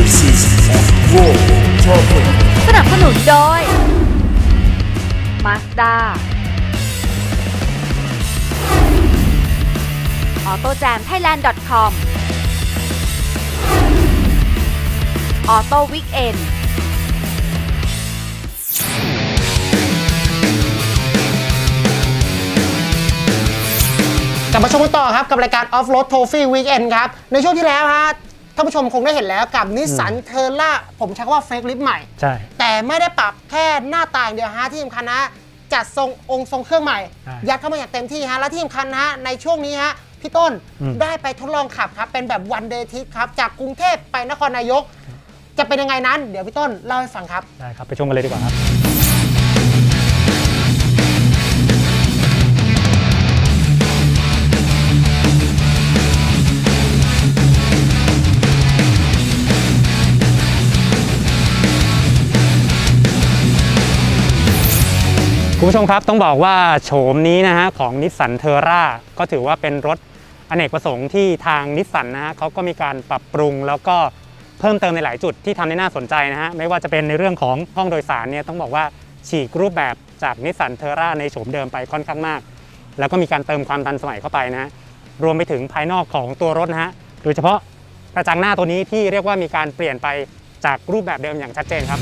new season of World Travel สนับสนุนโดย Mazda AutoJamThailand.com Auto Weekend กลับมาชมกันต่อครับ กับรายการ Off Road Trophy Weekend ครับ ในช่วงที่แล้วฮะ ท่านผู้ชมคงได้เห็นแล้วกับนิสสันเทอร่าผมใช้คำว่าเฟกลิฟใหม่ ใช่ แต่ไม่ได้ปรับแค่หน้าตาอย่างเดียวฮะที่สำคัญนะจัดทรงองค์ทรงเครื่องใหม่ ใช่ยัดเข้ามาอย่างเต็มที่ฮะและที่สำคัญนะฮะในช่วงนี้ฮะพี่ต้นอืม ได้ไปทดลองขับครับ เป็นแบบวันเดย์ทิปครับ จากกรุงเทพไปนครนายก จะเป็นยังไงนั้น เดี๋ยวพี่ต้นเล่าให้ฟังครับ ได้ครับ ไปชมกันเลยดีกว่าครับ คุณผู้ชมครับต้องบอกว่าโฉมนี้นะฮะของนิสสันเทอร่าก็ถือว่าเป็นรถอเนกประสงค์ที่ทางนิสสันนะฮะเขาก็มีการปรับปรุงแล้วก็เพิ่มเติมในหลายจุดที่ทำได้น่าสนใจนะฮะไม่ว่าจะเป็นในเรื่องของห้องโดยสารเนี่ยต้องบอกว่าฉีกรูปแบบจากนิสสันเทอร่าในโฉมเดิมไปค่อนข้างมาก แล้วก็มีการเติมความทันสมัยเข้าไปนะฮะรวมไปถึงภายนอกของตัวรถนะฮะโดยเฉพาะกระจังหน้าตัวนี้ที่เรียกว่ามีการเปลี่ยนไปจากรูปแบบเดิมอย่างชัดเจนครับ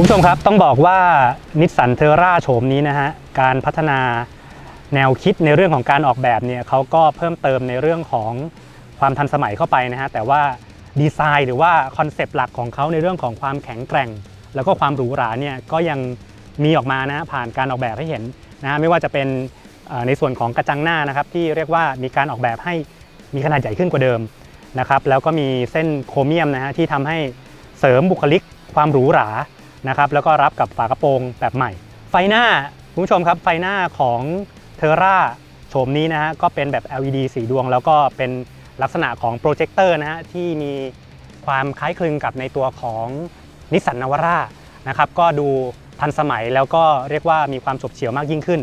คุณผู้ชมครับต้องบอกว่านิสสันเทอร่าโฉมนี้นะฮะการพัฒนาแนวคิดในเรื่องของการออกแบบเนี่ยเขาก็เพิ่มเติมในเรื่องของความทันสมัยเข้าไปนะฮะแต่ว่าดีไซน์หรือว่าคอนเซปต์หลักของเขาในเรื่องของความแข็งแกร่ง แล้วก็ความหรูหราเนี่ยก็ยังมีออกมานะผ่านการออกแบบให้เห็นนะฮะไม่ว่าจะเป็นในส่วนของกระจังหน้านะครับที่เรียกว่ามีการออกแบบให้มีขนาดใหญ่ขึ้นกว่าเดิมนะครับแล้วก็มีเส้นโครเมียมนะฮะที่ทำให้เสริมบุคลิกความหรูหรา นะครับแล้วก็รับกับฝากระโปรงแบบใหม่ ไฟหน้าคุณผู้ชมครับไฟหน้าของเทอร่าโฉมนี้นะฮะก็เป็นแบบ LED สีดวง แล้วก็เป็นลักษณะของโปรเจคเตอร์นะฮะที่มีความคล้ายคลึงกับในตัวของนิสสันนาวาร่านะครับก็ดูทันสมัยแล้วก็เรียกว่ามีความฉบเฉี่ยวมากยิ่งขึ้น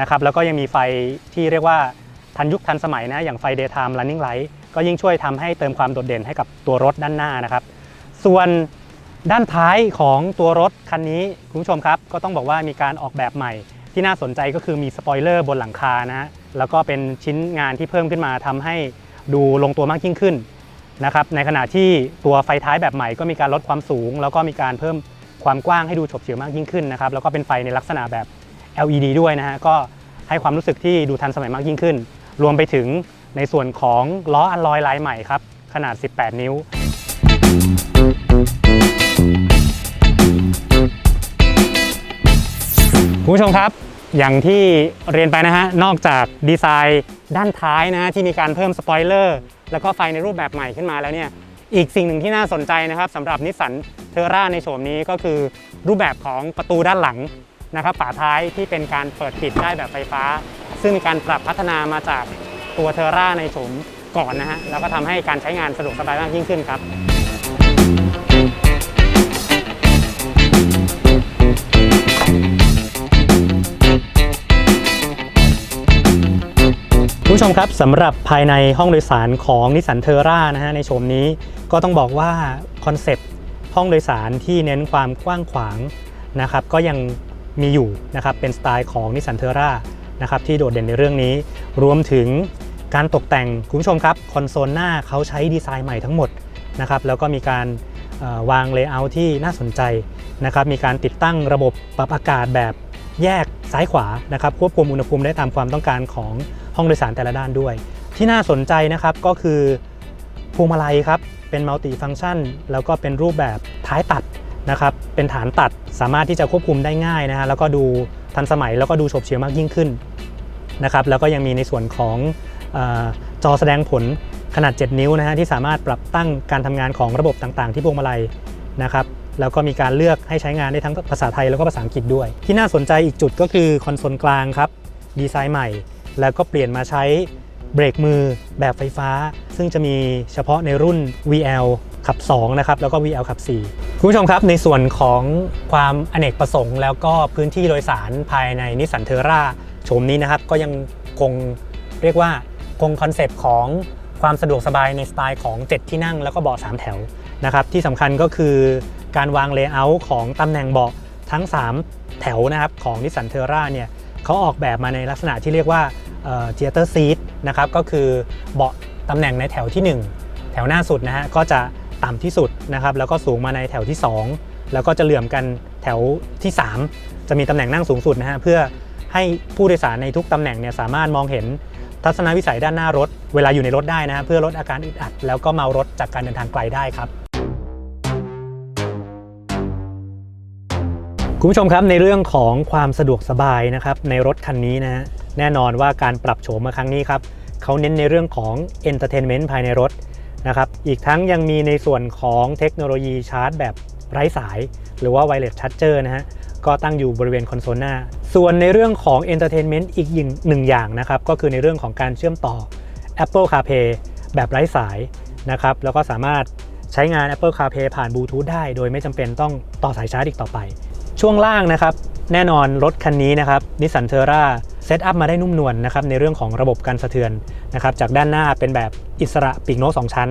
นะครับแล้วก็ยังมีไฟที่เรียกว่าทันยุคทันสมัยนะอย่างไฟ daytime running light ก็ยิ่งช่วยทำให้เติมความโดดเด่นให้กับตัวรถด้านหน้านะครับ ส่วน ด้านท้ายของตัวรถคันนี้คุณผู้ชมครับ ก็ต้องบอกว่ามีการออกแบบใหม่ ที่น่าสนใจก็คือมีสปอยเลอร์บนหลังคานะแล้วก็เป็นชิ้นงานที่เพิ่มขึ้นมาทำให้ดูลงตัวมากยิ่งขึ้นนะครับในขณะที่ตัวไฟท้ายแบบใหม่ก็มีการลดความสูง แล้วก็มีการเพิ่มความกว้างให้ดูฉบเฉี่ยวมากยิ่งขึ้นนะครับแล้วก็เป็นไฟในลักษณะแบบ LED ด้วยนะฮะก็ให้ความรู้สึกที่ดูทันสมัยมากยิ่งขึ้น รวมไปถึงในส่วนของล้ออัลลอยลายใหม่ครับขนาด 18 นิ้ว คุณผู้ชมครับ อย่างที่เรียนไปนะฮะ นอกจากดีไซน์ด้านท้ายนะฮะที่มีการเพิ่มสปอยเลอร์แล้วก็ไฟในรูปแบบใหม่ขึ้นมาแล้วเนี่ย อีกสิ่งหนึ่งที่น่าสนใจนะครับสำหรับนิสสันเทอร่าในโฉมนี้ก็คือรูปแบบของประตูด้านหลังนะครับฝาท้ายที่เป็นการเปิดปิดได้แบบไฟฟ้า ซึ่งมีการปรับพัฒนามาจากตัวเทอร่าในโฉมก่อนนะฮะแล้วก็ทำให้การใช้งานสะดวกสบายมากยิ่งขึ้นครับ ผู้ชมครับสำหรับภายในห้องโดยสารของนิสสันเทอร่านะฮะในโฉมนี้ก็ต้องบอกว่าคอนเซปต์ห้องโดยสารที่เน้นความกว้างขวางนะครับก็ยังมีอยู่นะครับเป็นสไตล์ของนิสสันเทอร่านะครับที่โดดเด่นในเรื่องนี้ รวมถึงการตกแต่งคุณผู้ชมครับคอนโซลหน้าเขาใช้ดีไซน์ใหม่ทั้งหมดนะครับแล้วก็มีการวางเลเยอร์ที่น่าสนใจนะครับมีการติดตั้งระบบปรับอากาศแบบ แยกซ้ายขวานะครับควบคุมอุณหภูมิได้ตามความต้องการของห้องโดยสารแต่ละด้านด้วย ที่น่าสนใจนะครับก็คือพวงมาลัยครับเป็นมัลติฟัง c t ชัน แล้วก็เป็นรูปแบบท้ายตัดนะครับเป็นฐานตัดสามารถที่จะควบคุมได้ง่ายนะฮะแล้วก็ดูทันสมัยแล้วก็ดูโฉบเฉี่ยวมากยิ่งขึ้นนะครับแล้วก็ยังมีในส่วนของอจอแสดงผลขนาด 7 นิ้วนะฮะที่สามารถปรับตั้งการทำงานของระบบต่างๆ ที่พวงมาลัยนะครับ แล้วก็มีการเลือกให้ใช้งานได้ทั้งภาษาไทยแล้วก็ภาษาอังกฤษด้วย ที่น่าสนใจอีกจุดก็คือคอนโซลกลางครับดีไซน์ใหม่ แล้วก็เปลี่ยนมาใช้เบรกมือแบบไฟฟ้า ซึ่งจะมีเฉพาะในรุ่น VL ขับ 2 นะครับ แล้วก็ VL ขับ 4 คุณผู้ชมครับในส่วนของความอเนกประสงค์ แล้วก็พื้นที่โดยสารภายในนิสสันเทอร่าโฉมนี้นะครับ ก็ยังคงเรียกว่าคงคอนเซปต์ของความสะดวกสบายในสไตล์ของ 7 ที่นั่งแล้วก็เบาะ3 แถว นะครับที่สำคัญก็คือการวางเลเยอร์ของตำแหน่งเบาะทั้ง 3 แถวนะครับของนิสสันเทอร่าเนี่ยเขาออกแบบมาในลักษณะที่เรียกว่าเทียเตอร์ซีทนะครับก็คือเบาะตำแหน่งในแถวที่ 1 แถวหน้าสุดนะฮะก็จะต่ำที่สุดนะครับแล้วก็สูงมาในแถวที่ 2 แล้วก็จะเหลื่อมกันแถวที่ 3 จะมีตำแหน่งนั่งสูงสุดนะฮะเพื่อให้ผู้โดยสารในทุกตำแหน่งเนี่ยสามารถมองเห็นทัศนวิสัยด้านหน้ารถ เวลาอยู่ในรถได้นะฮะเพื่อลดอาการอึดอัด แล้วก็เมารถจากการเดินทางไกลได้ครับ คุณผู้ชมครับในเรื่องของความสะดวกสบายนะครับในรถคันนี้นะฮะแน่นอนว่าการปรับโฉมมาครั้งนี้ครับเขาเน้นในเรื่องของ Entertainment ภายในรถนะครับอีกทั้งยังมีในส่วนของเทคโนโลยีชาร์จ แบบไร้สาย หรือว่า Wireless Charger นะฮะก็ตั้งอยู่บริเวณคอนโซลหน้า ส่วนในเรื่องของ Entertainment อีกหนึ่งอย่างนะครับก็คือในเรื่องของการเชื่อมต่อ Apple CarPlay แบบไร้สายนะครับแล้วก็สามารถใช้งาน Apple CarPlay ผ่านบลูทูธได้ โดยไม่จำเป็นต้องต่อสายชาร์จอีกต่อไป ช่วงล่างนะครับ แน่นอนรถคันนี้นะครับนิสสันเทอร่าเซตอัพมาได้นุ่มนวลนะครับในเรื่องของระบบการสะเทือนนะครับจากด้านหน้าเป็นแบบอิสระปีกโน้ตสองชั้น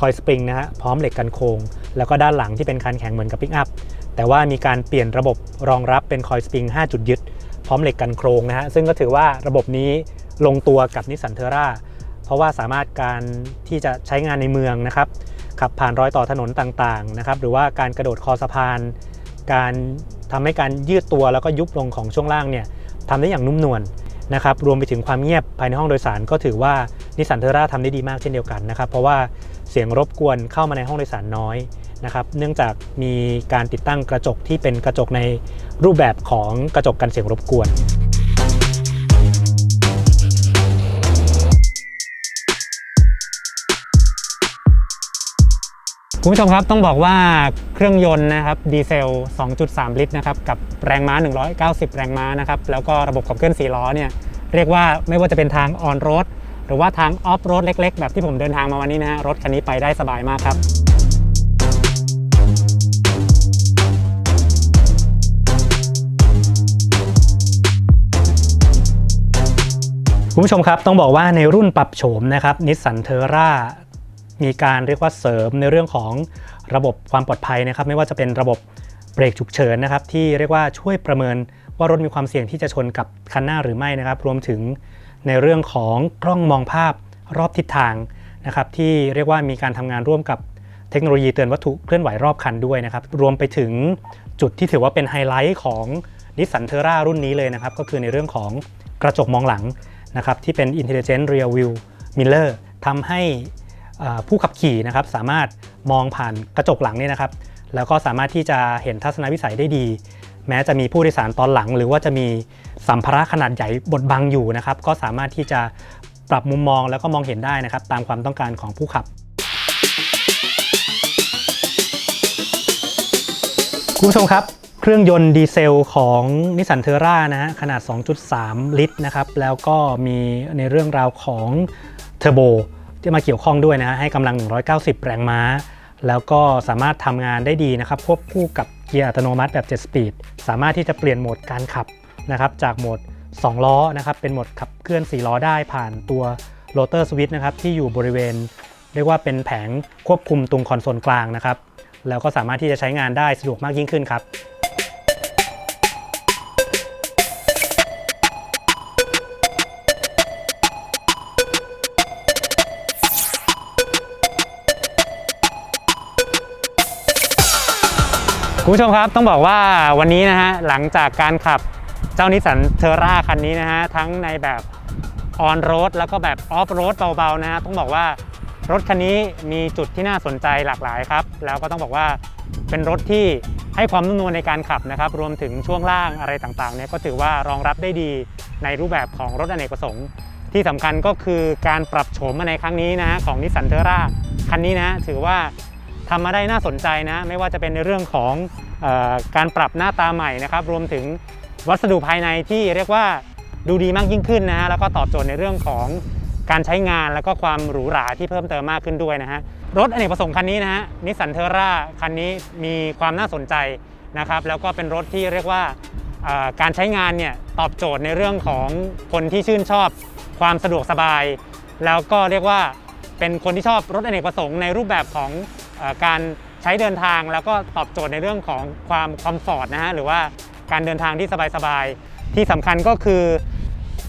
คอยสปริงนะฮะพร้อมเหล็กกันโค้งแล้วก็ด้านหลังที่เป็นคันแข็งเหมือนกับปิกอัพแต่ว่ามีการเปลี่ยนระบบรองรับเป็นคอยสปริง 5 จุดยึด พร้อมเหล็กกันโครงนะฮะซึ่งก็ถือว่าระบบนี้ลงตัวกับนิสสันเทอร่าเพราะว่าสามารถการที่จะใช้งานในเมืองนะครับขับผ่านรอยต่อถนนต่างๆนะครับหรือว่าการกระโดดคอสะพาน การทำให้การยืดตัวแล้วก็ยุบลงของช่วงล่างเนี่ยทำได้อย่างนุ่มนวลนะครับรวมไปถึงความเงียบภายในห้องโดยสารก็ถือว่านิสสันเทอร่าทำได้ดีมากเช่นเดียวกันนะครับ เพราะว่าเสียงรบกวนเข้ามาในห้องโดยสารน้อยนะครับเนื่องจากมีการติดตั้งกระจกที่เป็นกระจกในรูปแบบของกระจกกันเสียงรบกวน คุณผู้ชมครับต้องบอกว่าเครื่องยนต์นะครับดีเซล 2.3 ลิตรนะครับกับแรงม้า 190 แรงม้านะครับแล้วก็ระบบขับเคลื่อน4ล้อเนี่ยเรียกว่าไม่ว่าจะเป็นทางออนโรดหรือว่าทางออฟโรดเล็กๆ แบบที่ผมเดินทางมาวันนี้นะฮะรถคันนี้ไปได้สบายมากครับคุณผู้ชมครับต้องบอกว่าในรุ่นปรับโฉมนะครับนิสสันเทอร่า มีการเรียกว่าเสริมในเรื่องของระบบความปลอดภัยนะครับไม่ว่าจะเป็นระบบเบรกฉุกเฉินนะครับที่เรียกว่าช่วยประเมินว่ารถมีความเสี่ยงที่จะชนกับคันหน้าหรือไม่นะครับ รวมถึงในเรื่องของกล้องมองภาพรอบทิศทางนะครับที่เรียกว่ามีการทำงานร่วมกับเทคโนโลยีเตือนวัตถุเคลื่อนไหวรอบคันด้วยนะครับรวมไปถึงจุดที่ถือว่าเป็นไฮไลท์ของนิสสันเทอร่ารุ่นนี้เลยนะครับก็คือในเรื่องของกระจกมองหลังนะครับที่เป็น Intelligent Rear View Mirror ทำให้ ผู้ขับขี่นะครับสามารถมองผ่านกระจกหลังเนี่ยนะครับ แล้วก็สามารถที่จะเห็นทัศนวิสัยได้ดี แม้จะมีผู้โดยสารตอนหลัง หรือว่าจะมีสัมภาระขนาดใหญ่บดบังอยู่นะครับ ก็สามารถที่จะปรับมุมมองแล้วก็มองเห็นได้นะครับ ตามความต้องการของผู้ขับคุณผู้ชมครับเครื่องยนต์ดีเซลของนิสสันเทอร่านะฮะขนาด 2.3 ลิตรนะครับ แล้วก็มีในเรื่องราวของเทอร์โบ ที่มาเกี่ยวข้องด้วยนะฮะให้กำลัง 190 แรงม้า แล้วก็สามารถทำงานได้ดีนะครับควบคู่กับเกียร์อัตโนมัติแบบ 7 สปีด สามารถที่จะเปลี่ยนโหมดการขับนะครับจากโหมด 2 ล้อนะครับเป็นโหมดขับเคลื่อน 4 ล้อได้ผ่านตัวโรเตอร์สวิตช์นะครับที่อยู่บริเวณ เรียกว่าเป็นแผงควบคุมตรงคอนโซลกลางนะครับแล้วก็สามารถที่จะใช้งานได้สะดวกมากยิ่งขึ้นครับ คุณผู้ชมครับต้องบอกว่าวันนี้นะฮะหลังจากการขับเจ้านิสสันเทอร่าคันนี้นะฮะทั้งในแบบออนโรดแล้วก็แบบออฟโรดเบาๆนะฮะต้องบอกว่ารถคันนี้มีจุดที่น่าสนใจหลากหลายครับ แล้วก็ต้องบอกว่าเป็นรถที่ให้ความนุ่มนวลในการขับนะครับ รวมถึงช่วงล่างอะไรต่างๆเนี่ยก็ถือว่ารองรับได้ดีในรูปแบบของรถอเนกประสงค์ ที่สำคัญก็คือการปรับโฉมมาในครั้งนี้นะฮะของนิสสันเทอร่าคันนี้นะถือว่า ทำมาได้น่าสนใจนะ ไม่ว่าจะเป็นในเรื่องของออการปรับหน้าตาใหม่นะครับ รวมถึงวัสดุภายในที่เรียกว่าดูดีมากยิ่งขึ้นนะฮะแล้วก็ตอบโจทย์ในเรื่องของการใช้งานแล้วก็ความหรูหราที่เพิ่มเติมมากขึ้นด้วยนะฮะรถอเนกประสงค์คันนี้นะฮะนิสสันเทอร่าคันนี้มีความน่าสนใจนะครับ แล้วก็เป็นรถที่เรียกว่าการใช้งานเนี่ยตอบโจทย์ในเรื่องของคนที่ชื่นชอบความสะดวกสบาย แล้วก็เรียกว่าเป็นคนที่ชอบรถอเนกประสงค์ในรูปแบบของ การใช้เดินทางแล้วก็ตอบโจทย์ในเรื่องของความคอมฟอร์ตนะฮะหรือว่าการเดินทางที่สบายๆ ที่สำคัญก็คือ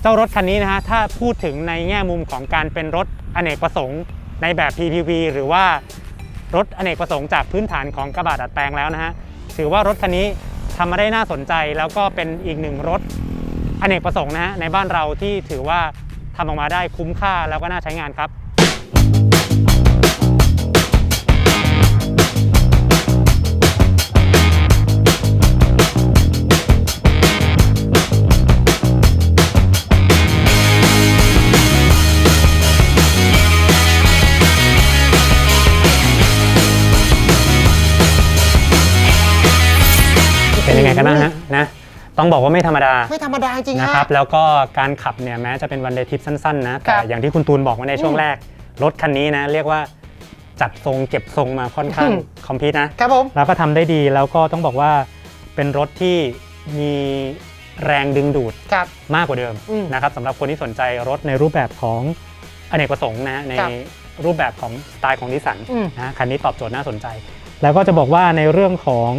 เจ้ารถคันนี้นะฮะถ้าพูดถึงในแง่มุมของการเป็นรถอเนกประสงค์ในแบบ PPV หรือว่ารถอเนกประสงค์จากพื้นฐานของกระบะดัดแปลงแล้วนะฮะถือว่ารถคันนี้ทำมาได้น่าสนใจแล้วก็เป็นอีกหนึ่งรถอเนกประสงค์นะฮะในบ้านเราที่ถือว่าทำออกมาได้คุ้มค่าแล้วก็น่าใช้งานครับ ต้องบอกว่าไม่ธรรมดาไม่ธรรมดาจริงๆนะฮะครับ แล้วก็การขับเนี่ยแม้จะเป็นวันเดย์ทริปสั้นๆนะแต่ครับอย่างที่คุณตูนบอกมาในช่วงอืมแรก รถคันนี้นะเรียกว่าจัดทรงเก็บทรงมาค่อนข้างอืมคอมพิวนะครับผมแล้วก็ทำได้ดีแล้วก็ต้องบอกว่าเป็นรถที่มีแรงดึงดูดครับมากกว่าเดิมอืมนะครับสำหรับคนที่สนใจรถในรูปแบบของอเนกประสงค์นะในครับรูปแบบของสไตล์ของนิสสันอืมนะคันนี้ตอบโจทย์น่าสนใจ แล้วก็จะบอกว่าในเรื่องของ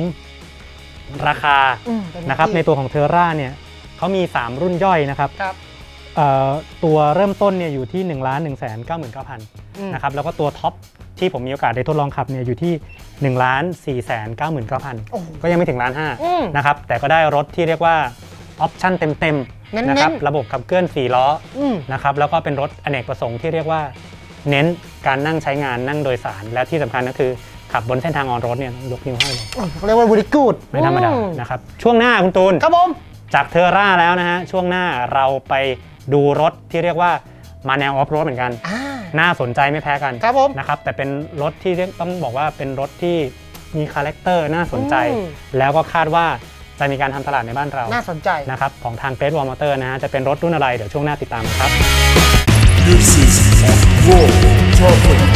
ราคาอืมเป็นะครับที่ในตัวของเทอร่าเนี่ยเขามี 3 รุ่นย่อยนะครับครับเอ่อตัวเริ่มต้นเนี่ยอยู่ที่1 1 9 9 9 0 0 อืมนะครับแล้วก็ตัวท็อปที่ผมมีโอกาสได้ทดลองขับเนี่ยอยู่ที่ 1 4 9 9 9 0โอ้โห0ก็ยังไม่ถึงล้านห้าอืมนะครับแต่ก็ได้รถที่เรียกว่าออปชั่นเต็มเน้นๆ ๆนะครับระบบขับเคลื่อน 4 ล้ออืมนะครับแล้วก็เป็นรถอเนกประสงค์ที่เรียกว่า เน้นการนั่งใช้งานนั่งโดยสาร และที่สำคัญก็คือ ขับบนเส้นทางออนโรดเนี่ยต้องยกนิ้วให้เลยโอ้โหเขาเรียกว่า very good ไม่ธรรมดาอืนะครับช่วงหน้าคุณตูนครับผมจากเทอร่าแล้วนะฮะช่วงหน้าเราไปดูรถที่เรียกว่ามาแนวออฟโรดเหมือนกันอ่าน่าสนใจไม่แพ้กันครับผมนะครับแต่เป็นรถที่เรียกต้องบอกว่าเป็นรถที่มีคาแรคเตอร์น่าสนใจอืมแล้วก็คาดว่าจะมีการทำตลาดในบ้านเรา น่าสนใจนะครับของทางเ r สวอลมอเตอร์นะฮะจะเป็นรถรุ่นอะไรเดี๋ยวช่วงหน้าติดตามครับ This is Off-Road Topic.